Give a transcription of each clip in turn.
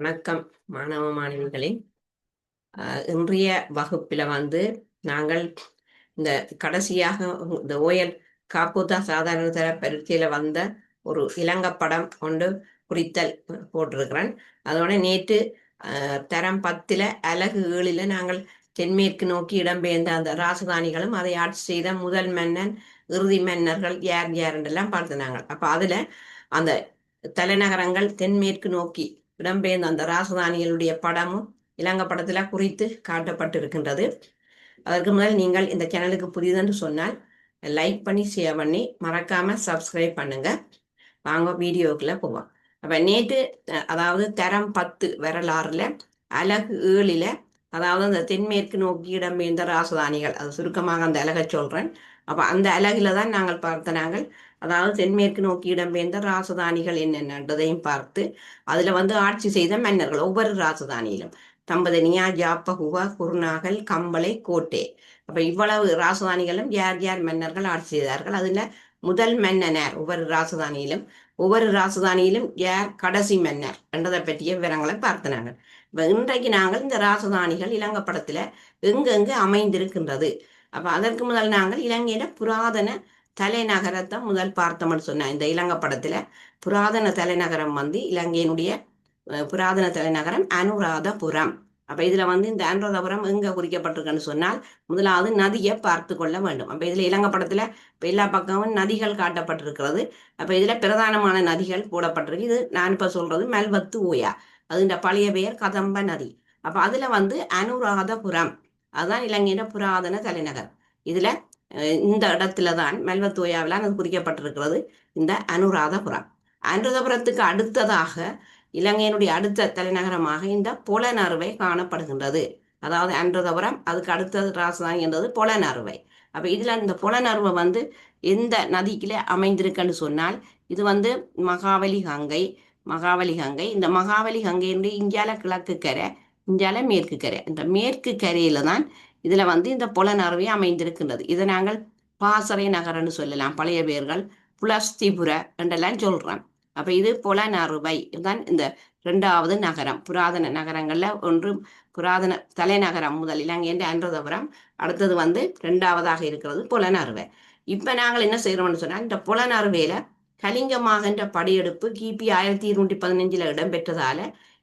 வணக்கம் மாணவ மாணவிகளே. இன்றைய வகுப்பில் வந்து நாங்கள் இந்த கடைசியாக இந்த ஓயல் காப்போதா சாதாரண தர பரீட்சையில் வந்த ஒரு இலங்கப்படம் கொண்டு குறித்தல் போட்டிருக்கிறேன். அதோட நேற்று தரம் பத்தில் அலகு ஏழில் நாங்கள் தென்மேற்கு நோக்கி இடம்பெயர்ந்த அந்த ராசதானிகளும் அதை ஆட்சி செய்த முதல் மன்னன் இறுதி மன்னர்கள் யார் யாருன்றெல்லாம் பார்த்துனாங்க அப்போ அதில் அந்த தலைநகரங்கள் தென்மேற்கு நோக்கி இடம்பெயர்ந்த அந்த ராசதானிகளுடைய படமும் இலங்க படத்துல குறித்து காட்டப்பட்டிருக்கின்றது. அதற்கு முதல் நீங்கள் இந்த சேனலுக்கு புதிதென்று சொன்னால் லைக் பண்ணி ஷேர் பண்ணி மறக்காம சப்ஸ்கிரைப் பண்ணுங்க. வாங்க வீடியோக்குள்ள போவோம். அப்ப நேற்று அதாவது தரம் பத்து வரலாறுல அழகு ஏழில அதாவது அந்த தென்மேற்கு நோக்கி இடம்பெயர்ந்த ராசதானிகள் அது சுருக்கமாக அந்த அலகை சொல்றேன். அப்ப அந்த அலகுல தான் நாங்கள் பார்த்த நாங்கள் அதாவது தென்மேற்கு நோக்கி இடம்பெயர்ந்த ராசதானிகள் என்னென்னன்றதையும் பார்த்து அதுல வந்து ஆட்சி செய்த மன்னர்கள் ஒவ்வொரு ராசதானியிலும். தம்பதனியா ஜாப்பகுவா குருநாகல் கம்பளை கோட்டை. அப்ப இவ்வளவு ராசதானிகளும் யார் யார் மன்னர்கள் ஆட்சி செய்தார்கள்? அதுல முதல் மன்னனர் ஒவ்வொரு ராசதானியிலும் ஒவ்வொரு ராசதானியிலும் யார் கடைசி மன்னர் என்றதை பற்றிய விவரங்களை பார்த்தனாங்க. இப்ப இன்றைக்கு நாங்கள் இந்த ராசதானிகள் இலங்கை படத்துல எங்கெங்கு அமைந்திருக்கின்றது? அப்ப அதற்கு முதல் நாங்கள் இலங்கையில புராதன தலைநகரத்தை முதல் பார்த்தோம்னு சொன்னேன். இந்த இலங்கை படத்துல புராதன தலைநகரம் வந்து இலங்கையினுடைய புராதன தலைநகரம் அனுராதபுரம். அப்ப இதுல வந்து இந்த அனுராதபுரம் எங்க குறிக்கப்பட்டிருக்குன்னு சொன்னால் முதலாவது நதியை பார்த்து கொள்ள வேண்டும். அப்ப இதுல இலங்கை படத்துல எல்லா பக்கமும் நதிகள் காட்டப்பட்டிருக்கிறது. அப்ப இதுல பிரதானமான நதிகள் போடப்பட்டிருக்கு. இது நான் இப்ப சொல்றது மெல்வத்து ஓயா அது இந்த பழைய பெயர் கதம்ப நதி. அப்ப அதுல வந்து அனுராதபுரம். அதுதான் இலங்கையின புராதன தலைநகர். இதுல இந்த இடத்துல தான் மெல்வத்தோயாவில் அது குறிக்கப்பட்டிருக்கிறது. இந்த அனுராதபுரம். அனுராதபுரத்துக்கு அடுத்ததாக இலங்கையினுடைய அடுத்த தலைநகரமாக இந்த புலனறுவை காணப்படுகின்றது. அதாவது அன்றதபுரம் அதுக்கு அடுத்தது ராசதானி என்றது புலனறுவை அப்போ இதில் இந்த புலனறுவை வந்து எந்த நதிக்கிலே அமைந்திருக்குன்னு சொன்னால் இது வந்து மகாவலி கங்கை மகாவலி கங்கை. இந்த மகாவலி கங்கையினுடைய இந்தியால கிழக்கு கரை இந்தியால மேற்கு கரை. இந்த மேற்கு கரையில தான் இதில் வந்து இந்த புலனறுவை அமைந்திருக்கின்றது. இதை நாங்கள் பாசறை நகரம்னு சொல்லலாம். பழைய பேர்கள் புலஸ்திபுர என்றெல்லாம் சொல்கிறோம் அப்போ இது புலனறுவை தான் இந்த ரெண்டாவது நகரம். புராதன நகரங்களில் ஒன்று புராதன தலைநகரம் முதல் இலங்கையின் அன்றதபுரம் அடுத்தது வந்து ரெண்டாவதாக இருக்கிறது புலனறுவை இப்போ நாங்கள் என்ன செய்கிறோம்னு சொன்னால் இந்த புலனறுவையில் கலிங்கமாகின்ற படையெடுப்பு கிபி ஆயிரத்தி இருநூற்றி பதினஞ்சில் இடம்பெற்றதால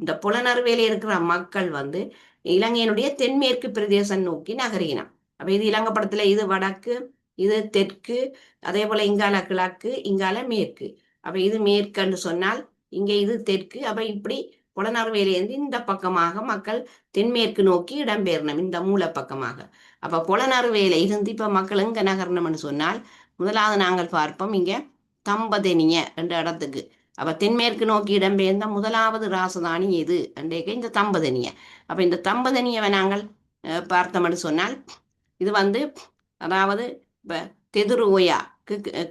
இந்த புலனறுவையில் இருக்கிற மக்கள் வந்து இலங்கையினுடைய தென்மேற்கு பிரதேசம் நோக்கி நகரினம் அப்ப இது இலங்கை படத்துல இது வடக்கு இது தெற்கு அதே போல இங்கால கிழக்கு இங்கால மேற்கு. அப்ப இது மேற்குன்னு சொன்னால் இங்க இது தெற்கு. அப்ப இப்படி புலனறுவையிலேருந்து இந்த பக்கமாக மக்கள் தென்மேற்கு நோக்கி இடம்பெயரணும் இந்த மூல பக்கமாக அப்ப புலனறுவையில இருந்து இப்ப மக்கள் எங்க நகரணும்னு சொன்னால் முதலாவது நாங்கள் பார்ப்போம் இங்க தம்பதெனிய என்ற இடத்துக்கு. அப்ப தென்மேற்கு நோக்கி இடம்பெயர்ந்த முதலாவது ராசதானி எது? அன்றைக்கு இந்த தம்பதனிய. அப்ப இந்த தம்பதனியவை நாங்கள் பார்த்தோம்னு சொன்னால் இது வந்து அதாவது இப்ப தெதுருவையா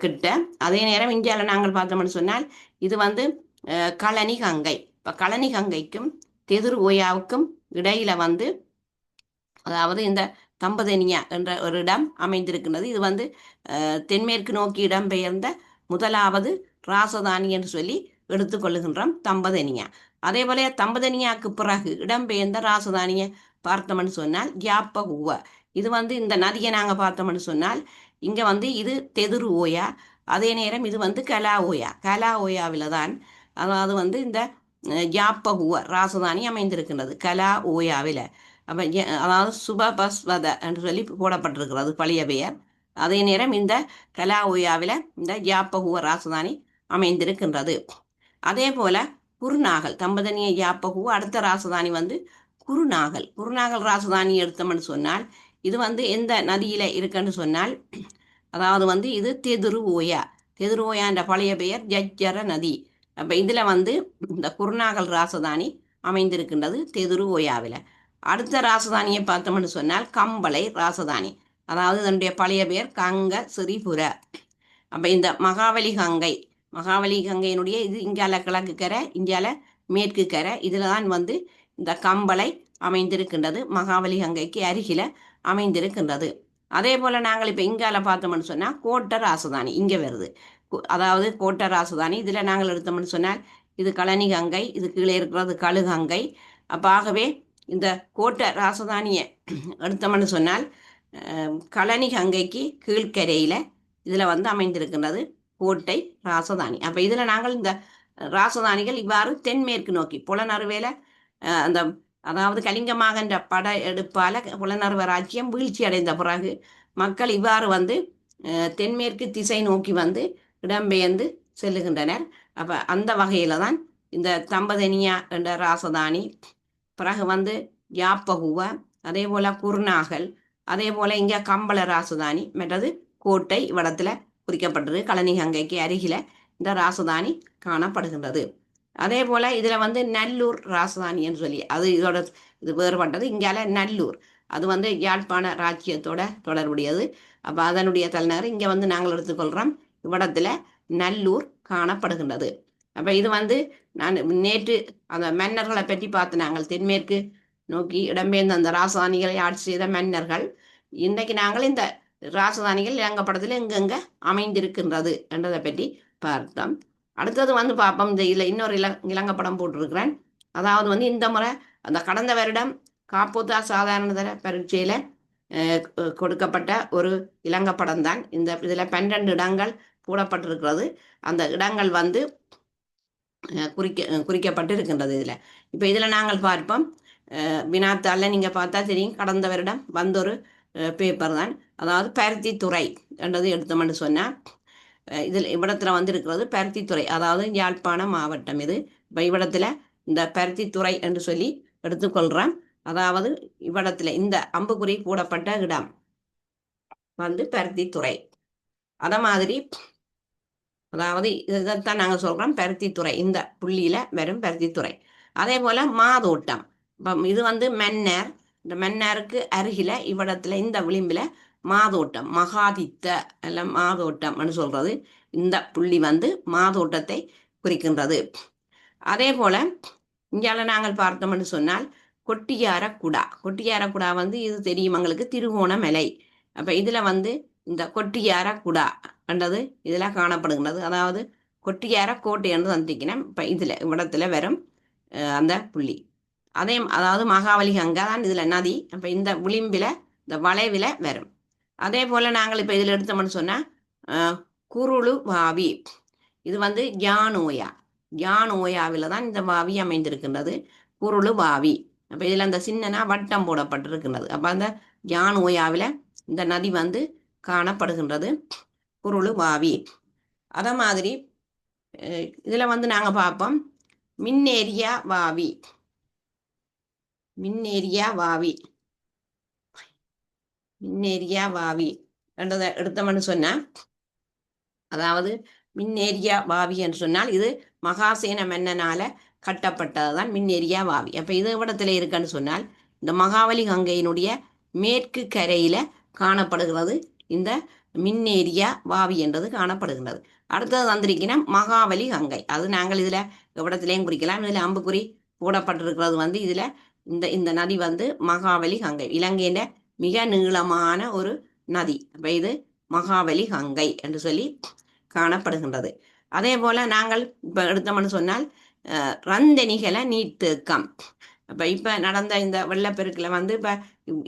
கிட்ட. அதே நேரம் இந்தியாவில் நாங்கள் பார்த்தோம்னு சொன்னால் இது வந்து கழனி களனி கங்கை. இப்ப களனி கங்கைக்கும் தெதுர் ஓயாவுக்கும் இடையில வந்து அதாவது இந்த தம்பதனியா என்ற ஒரு இடம் அமைந்திருக்கின்றது. இது வந்து தென்மேற்கு நோக்கி இடம்பெயர்ந்த முதலாவது ராசதானி என்று சொல்லி எடுத்துக்கொள்ளுகின்றோம் தம்பதனியா. அதே போல தம்பதனியாக்கு பிறகு இடம்பெயர்ந்த ராசதானியை பார்த்தோம்னு சொன்னால் யாப்பகுவ இது வந்து இந்த நதியை நாங்கள் பார்த்தோம்னு சொன்னால் இங்கே வந்து இது தெதுரு ஓயா. அதே நேரம் இது வந்து கலா ஓயா. கலா ஓயாவில் தான் அதாவது வந்து இந்த அஹ், யாப்பகுவ ராசதானி அமைந்திருக்கின்றது. கலா ஓயாவில். அப்போ அதாவது சுபபஸ்வத என்று சொல்லி போடப்பட்டிருக்கிறது பழைய பெயர். அதே நேரம் இந்த கலா ஓயாவில் இந்த யாப்பகுவ ராசதானி அமைந்திருக்கின்றது. அதே போல குருநாகல் தம்பதனிய யாப்பகு அடுத்த ராசதானி வந்து குருநாகல். குருநாகல் ராசதானி எடுத்தோம்னு சொன்னால் இது வந்து எந்த நதியில இருக்குன்னு சொன்னால் அதாவது வந்து இது தெதுரு ஓயா தெதுரு ஓயான்ற பழைய பெயர் ஜஜ்ஜர நதி. அப்ப இதுல வந்து இந்த குருநாகல் ராசதானி அமைந்திருக்கின்றது தெதுரு ஓயாவில் அடுத்த ராசதானியை பார்த்தோம்னு சொன்னால் கம்பளை ராசதானி. அதாவது இதனுடைய பழைய பெயர் கங்க சிறிபுர அப்ப இந்த மகாவலி கங்கை மகாவலி கங்கையினுடைய இது இந்தியால கிழக்கு கரை இந்தியால மேற்கு கரை. இதில் தான் வந்து இந்த கம்பளை அமைந்திருக்கின்றது. மகாவலி கங்கைக்கு அருகில அமைந்திருக்கின்றது. அதே போல நாங்கள் இப்போ இங்கால பார்த்தோம்னு சொன்னால் கோட்டை ராசதானி இங்கே வருது. அதாவது கோட்டை ராசதானி. இதில் நாங்கள் எடுத்தோம்னு சொன்னால் இது கழனி கங்கை இது கீழே இருக்கிறது கழுகங்கை அப்போ ஆகவே இந்த கோட்டை ராசதானியை எடுத்தோம்னு சொன்னால் கழனி கங்கைக்கு கீழ்கரையில் இதில் வந்து அமைந்திருக்கின்றது. கோட்டை ராசதானி. அப்போ இதில் நாங்கள் இந்த ராசதானிகள் இவ்வாறு தென்மேற்கு நோக்கி புலனறுவேல அந்த அதாவது கலிங்கமாகன்ற பட எடுப்பால புலனறுவ ராஜ்யம் வீழ்ச்சி அடைந்த பிறகு மக்கள் இவ்வாறு வந்து தென்மேற்கு திசை நோக்கி வந்து இடம்பெயர்ந்து செல்லுகின்றனர். அப்போ அந்த வகையில் தான் இந்த தம்பதனியா என்ற ராசதானி பிறகு வந்து யாப்பகுவ அதே போல் குருநாகல் அதே போல் இங்கே கம்பள ராசதானி மற்றது கோட்டை இவ்விடத்தில் குறிக்கப்பட்டது. கழனி கங்கைக்கு அருகில இந்த ராசதானி காணப்படுகின்றது. அதே போல் இதில் வந்து நல்லூர் ராசதானின்னு சொல்லி அது இதோட இது வேறுபட்டது. இங்கால நல்லூர். அது வந்து யாழ்ப்பாண ராஜ்யத்தோட தொடர்புடையது. அப்போ அதனுடைய தலைநகர் இங்கே வந்து நாங்கள் எடுத்துக்கொள்கிறோம் இவ்விடத்துல நல்லூர் காணப்படுகின்றது. அப்போ இது வந்து நான் நேற்று அந்த மன்னர்களை பற்றி பார்த்து நாங்கள் தென்மேற்கு நோக்கி இடம்பெயர்ந்த அந்த ராசதானிகளை ஆட்சி செய்த மன்னர்கள். இன்றைக்கு நாங்கள் இந்த ராசதானிகள் இலங்கப்படத்தில் எங்கெங்க அமைந்திருக்கின்றது என்றதை பற்றி பார்த்தோம். அடுத்தது வந்து பார்ப்போம். இந்த இல்லை இன்னொரு இல இலங்கப்படம் போட்டிருக்கிறேன். அதாவது வந்து இந்த முறை அந்த கடந்த வருடம் காப்போத்தா சாதாரணதர பரீட்சையில் கொடுக்கப்பட்ட ஒரு இலங்கப்படம் தான். இந்த இதில் பன்னெண்டு இடங்கள் போடப்பட்டிருக்கிறது. அந்த இடங்கள் வந்து குறிக்க குறிக்கப்பட்டு இருக்கின்றது இதில். இப்போ இதில் நாங்கள் பார்ப்போம். வினாத்தாளில் நீங்கள் பார்த்தா தெரியும் கடந்த வருடம் வந்த ஒரு பேப்பர் தான். அதாவது பருத்தி துறை என்றது எடுத்தோம்னு சொன்னால் இதில் இவ்விடத்தில் வந்து இருக்கிறது பருத்தித்துறை அதாவது யாழ்ப்பாண மாவட்டம் இது. இப்போ இவ்விடத்தில் இந்த பருத்தித்துறை என்று சொல்லி எடுத்துக்கொள்கிறேன் அதாவது இவ்விடத்தில் இந்த அம்புக்குறி கூடப்பட்ட இடம் வந்து பருத்தித்துறை அதை மாதிரி அதாவது இதைத்தான் நாங்கள் சொல்கிறோம் பருத்தித்துறை இந்த புள்ளியில் வெறும் பருத்தித்துறை அதே போல் மாதோட்டம். இப்போ இது வந்து மன்னர். இந்த மன்னருக்கு அருகில் இவ்விடத்தில் இந்த விளிம்பில் மாதோட்டம் மகாதித்த அல்ல மாதோட்டம்னு சொல்கிறது இந்த புள்ளி வந்து மாதோட்டத்தை குறிக்கின்றது. அதே போல் இங்கால நாங்கள் பார்த்தோம்னு சொன்னால் கொட்டியார குடா. கொட்டியார குடா வந்து இது தெரியும் எங்களுக்கு திருகோணமலை அப்போ இதில் வந்து இந்த கொட்டியார குடா என்றது இதில் காணப்படுகின்றது. அதாவது கொட்டியார கோட்டை என்று சந்திக்கணும் இப்போ இதில் இடத்துல வரும் அந்த புள்ளி. அதே அதாவது மகாவலி கங்கா தான் இதில் நதி. அப்போ இந்த விளிம்பில இந்த வளைவில வரும். அதே போல் நாங்கள் இப்போ இதில் எடுத்தோம்னு சொன்னால் குருளு வாவி இது வந்து யானோயா யானோயாவில் தான் இந்த வாவி அமைந்திருக்கின்றது. குருளு வாவி அப்போ இதில் அந்த சின்னனா வட்டம் போடப்பட்டிருக்கின்றது. அப்போ அந்த யானோயாவில் இந்த நதி வந்து காணப்படுகின்றது. குருளு வாவி அதே மாதிரி இதில் வந்து நாங்கள் பார்ப்போம். மின்னேரியா வாவி மின்னேரியா வாவி மின்னேரியா வாவி என்றதை எடுத்தோம்னு சொன்னால் அதாவது மின்னேரியா வாவி என்று சொன்னால் இது மகாசேன மன்னனால கட்டப்பட்டது தான் மின்னேரியா வாவி அப்போ இது இடத்துல இருக்குன்னு சொன்னால் இந்த மகாவலி கங்கையினுடைய மேற்கு கரையில் காணப்படுகிறது. இந்த மின்னேரியா வாவி என்றது காணப்படுகின்றது. அடுத்தது வந்திருக்கினா மகாவலி கங்கை. அது நாங்கள் இதில் இடத்துலையும் குறிக்கலாம். இதில் அம்புக்குறி போடப்பட்டிருக்கிறது வந்து இதில் இந்த இந்த நதி வந்து மகாவலி கங்கை. இலங்கையின் மிக நீளமான ஒரு நதி. அப்போ இது மகாவலி கங்கை என்று சொல்லி காணப்படுகின்றது. அதே போல் நாங்கள் இப்போ எடுத்தோம்னு சொன்னால் ரந்தனிகளை நீர்த்தேக்கம். அப்போ இப்போ நடந்த இந்த வெள்ளப்பெருக்கில் வந்து இப்போ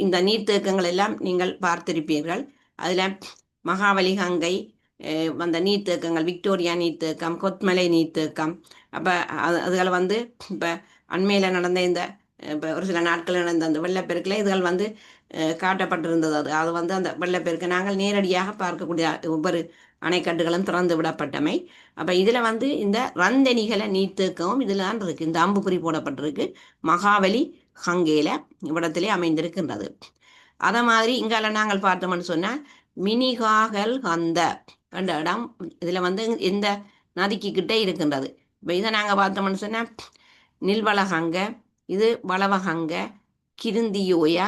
இந்த நீர்த்தேக்கங்கள் எல்லாம் நீங்கள் பார்த்திருப்பீர்கள். அதில் மகாவலி கங்கை அந்த நீர்த்தேக்கங்கள் விக்டோரியா நீர்த்தேக்கம் கொத்மலை நீர்த்தேக்கம். அப்போ அது அதுகளை வந்து இப்போ அண்மையில் நடந்த இந்த இப்போ ஒரு சில நாட்கள் நடந்த அந்த வெள்ளப்பெருக்கில் இதுகள் வந்து காட்டப்பட்டிருந்தது அது. அது வந்து அந்த வெள்ளப்பெருக்கு நாங்கள் நேரடியாக பார்க்கக்கூடிய ஒவ்வொரு அணைக்கட்டுகளும் திறந்து விடப்பட்டமை. அப்போ இதில் வந்து இந்த ரந்தனிகளை நீர்த்தேக்கவும் இதில் தான் இருக்குது இந்த அம்புக்குறி போடப்பட்டிருக்கு. மகாவலி ஹங்கேல இவ்விடத்திலே அமைந்திருக்கின்றது. அதை மாதிரி இங்கால நாங்கள் பார்த்தோம்னு சொன்னால் மினிகாகல் ஹந்த என்ற இடம் இதில் வந்து இந்த நதிக்கு கிட்டே இருக்கின்றது. இப்போ இதை நாங்கள் பார்த்தோம்னு சொன்னால் நில்வளகங்க இது வளவகங்க கிருந்தியோயா.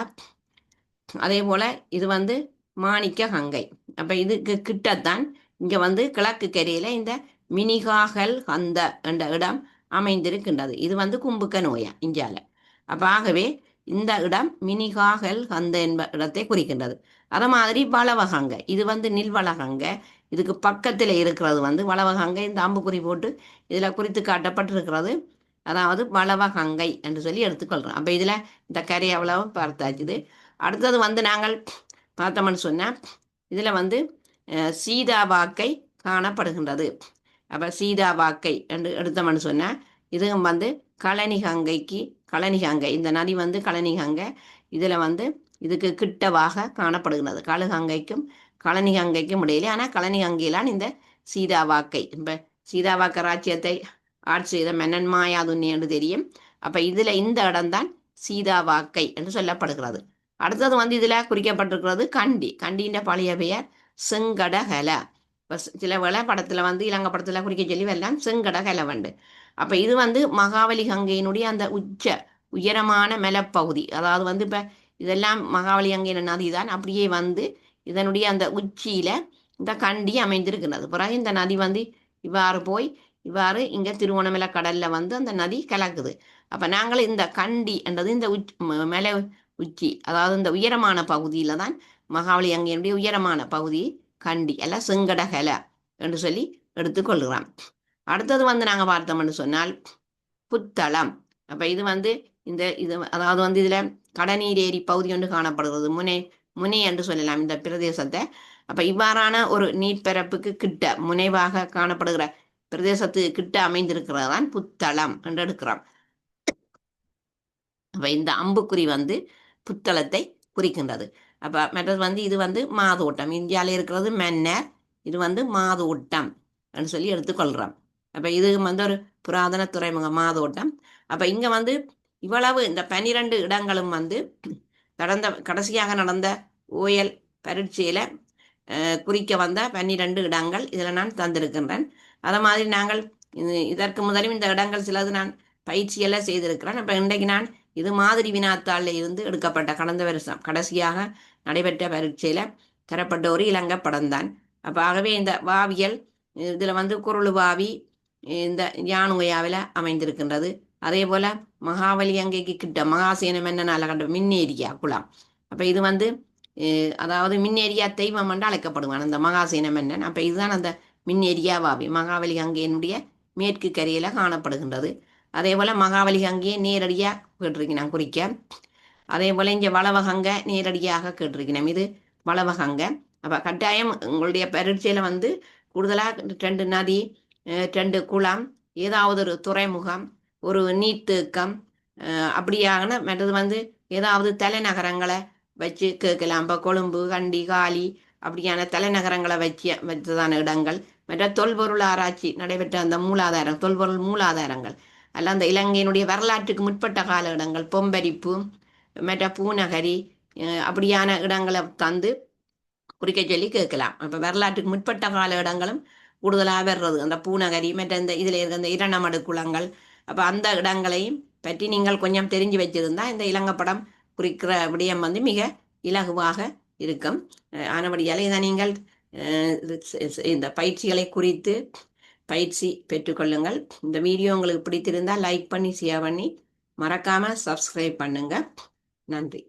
அதே போல் இது வந்து மாணிக்க கங்கை அப்போ இதுக்கு கிட்டத்தான் இங்கே வந்து கிழக்கு கரையில் இந்த மினிகாகல் கந்த என்ற இடம் அமைந்திருக்கின்றது. இது வந்து கும்புக்க நோயா இந்தியாவில் அப்போ ஆகவே இந்த இடம் மினிகாகல் கந்த என்ப இடத்தை குறிக்கின்றது. அதே மாதிரி வளவகங்க. இது வந்து நில்வளகங்க. இதுக்கு பக்கத்தில் இருக்கிறது வந்து வளவகங்கை இந்த அம்புக்குறி போட்டு இதில் குறித்து காட்டப்பட்டிருக்கிறது. அதாவது வளவகங்கை என்று சொல்லி எடுத்துக்கொள்கிறோம் அப்போ இதில் இந்த கரை அவ்வளவும் பார்த்தாச்சுது. அடுத்தது வந்து நாங்கள் பார்த்தோம்னு சொன்னால் இதில் வந்து சீதா வாக்கை காணப்படுகின்றது. அப்போ சீதா வாக்கை என்று எடுத்தோம்னு சொன்னால் இதுவும் வந்து கழனி கங்கைக்கு கழனி கங்கை இந்த நதி வந்து கழனி கங்கை இதில் வந்து இதுக்கு கிட்டவாக காணப்படுகிறது கழுகங்கைக்கும் கழனி கங்கைக்கும் இடையிலே. ஆனால் கழனி கங்கையிலான் இந்த சீதா வாக்கை இப்போ சீதாவாக்க ராஜ்யத்தை ஆட்சி செய்த மன்னன் மாயாதுன்னி என்று தெரியும். அப்போ இதில் இந்த இடம்தான் சீதாவாக்கை என்று சொல்லப்படுகிறது. அடுத்தது வந்து இதில் குறிக்கப்பட்டிருக்கிறது கண்டி. கண்டின்ற பழைய பெயர் செங்கடகல. இப்போ சில வேளை படத்தில் வந்து இலங்கை படத்தில் குறிக்க சொல்லி வரலாம் செங்கடகல வண்டு அப்போ இது வந்து மகாவலி கங்கையினுடைய அந்த உச்ச உயரமான மலைப்பகுதி. அதாவது வந்து இப்போ இதெல்லாம் மகாவலி கங்கையின் நதி தான். அப்படியே வந்து இதனுடைய அந்த உச்சியில் இந்த கண்டி அமைந்திருக்கிறது. பிறகு இந்த நதி வந்து இவ்வாறு போய் இவ்வாறு இங்கே திருவோணமலை கடலில் வந்து அந்த நதி கலக்குது. அப்போ நாங்கள் இந்த கண்டி என்றது இந்த உச் மலை உச்சி அதாவது இந்த உயரமான பகுதியில் தான் மகாவலி அங்கையினுடைய உயரமான பகுதி கண்டி எல்லாம் செங்கடகல என்று சொல்லி எடுத்துக்கொள்கிறோம் அடுத்தது வந்து நாங்கள் பார்த்தோம்னு சொன்னால் புத்தளம். அப்போ இது வந்து இந்த இது அதாவது வந்து இதில் கடநீர் ஏரி பகுதி ஒன்று காணப்படுகிறது. முனை முனை என்று சொல்லலாம் இந்த பிரதேசத்தை. அப்போ இவ்வாறான ஒரு நீர்ப்பரப்புக்கு கிட்ட முனைவாக காணப்படுகிற பிரதேசத்துக்கு கிட்ட அமைந்திருக்கிறது தான் புத்தளம் என்று எடுக்கிறோம் அப்போ இந்த அம்புக்குறி வந்து புத்தளத்தை குறிக்கின்றது. அப்போ மற்றது வந்து இது வந்து மாதோட்டம். இந்தியாவில் இருக்கிறது மன்னர் இது வந்து மாதோட்டம் என்று சொல்லி எடுத்துக்கொள்கிறோம். அப்போ இது வந்து ஒரு புராதன துறைமுக மாதோட்டம். அப்போ இங்கே வந்து இவ்வளவு இந்த பனிரெண்டு இடங்களும் வந்து கடந்த கடைசியாக நடந்த ஓயல் பரீட்சையில குறிக்க வந்த பன்னிரெண்டு இடங்கள் இதில் நான் தந்திருக்கின்றேன். அதை மாதிரி நாங்கள் இதற்கு முதலும் இந்த இடங்கள் சிலது நான் பயிற்சியெல்லாம் செய்திருக்கிறேன். அப்போ இன்றைக்கு நான் இது மாதிரி வினாத்தாளில் இருந்து எடுக்கப்பட்ட கடந்த வருஷம் கடைசியாக நடைபெற்ற பரீட்சையில் தரப்பட்ட ஒரு இலங்கை படம் தான் அப்போ ஆகவே இந்த வாவியல் இதில் வந்து குரலு வாவி இந்த யானுகையாவில் அமைந்திருக்கின்றது. அதே போல் மகாவலி அங்கைக்கு கிட்ட மகாசேன மன்னனால் கண்ட மின்னேரியா குளம். அப்போ இது வந்து அதாவது மின்னேரியா தெய்வம் என்று அழைக்கப்படுவான். அந்த மகாசேன மன்னன் அப்போ இதுதான் அந்த மின்னேரியா வாவி மகாவலி கங்கையினுடைய மேற்கு கரையில் காணப்படுகின்றது. அதே போல் மகாவலி கங்கையை நேரடியாக கேட்டிருக்கிறேன் குறிக்க. அதே போல் இங்கே வளவகங்க நேரடியாக கேட்டிருக்கிறேன். இது வளவகங்க. அப்போ கட்டாயம் உங்களுடைய பரீட்சையில் வந்து கூடுதலாக ரெண்டு நதி ரெண்டு குளம் ஏதாவது ஒரு துறைமுகம் ஒரு நீர்த்தேக்கம் அப்படியான மற்றது வந்து ஏதாவது தலைநகரங்களை வச்சு கேட்கலாம். இப்போ கொழும்பு கண்டி காலி அப்படியான தலைநகரங்களை வச்சு வச்சதான இடங்கள். மற்ற தொல்பொருள் ஆராய்ச்சி நடைபெற்ற அந்த மூலாதாரம் தொல்பொருள் மூலாதாரங்கள். அல்ல அந்த இலங்கையினுடைய வரலாற்றுக்கு முற்பட்ட கால இடங்கள் பொம்பரிப்பு மற்ற பூநகரி அப்படியான இடங்களை தந்து குறிக்க சொல்லி கேட்கலாம். இப்போ வரலாற்றுக்கு முற்பட்ட கால இடங்களும் கூடுதலாக வர்றது அந்த பூநகரி மற்ற இந்த இதில் இருக்க இந்த இரணமடு குளங்கள். அப்போ அந்த இடங்களையும் பற்றி நீங்கள் கொஞ்சம் தெரிஞ்சு வச்சிருந்தா இந்த இலங்கை படம் குறிக்கிற விடயம் வந்து மிக இலகுவாக இருக்கும். ஆனபடியால் இதை நீங்கள் இந்த பயிற்சிகளை குறித்து பயிற்சி பெற்றுக்கொள்ளுங்கள் இந்த வீடியோ உங்களுக்கு பிடித்திருந்தால் லைக் பண்ணி ஷேர் பண்ணி மறக்காமல் சப்ஸ்கிரைப் பண்ணுங்கள் நன்றி.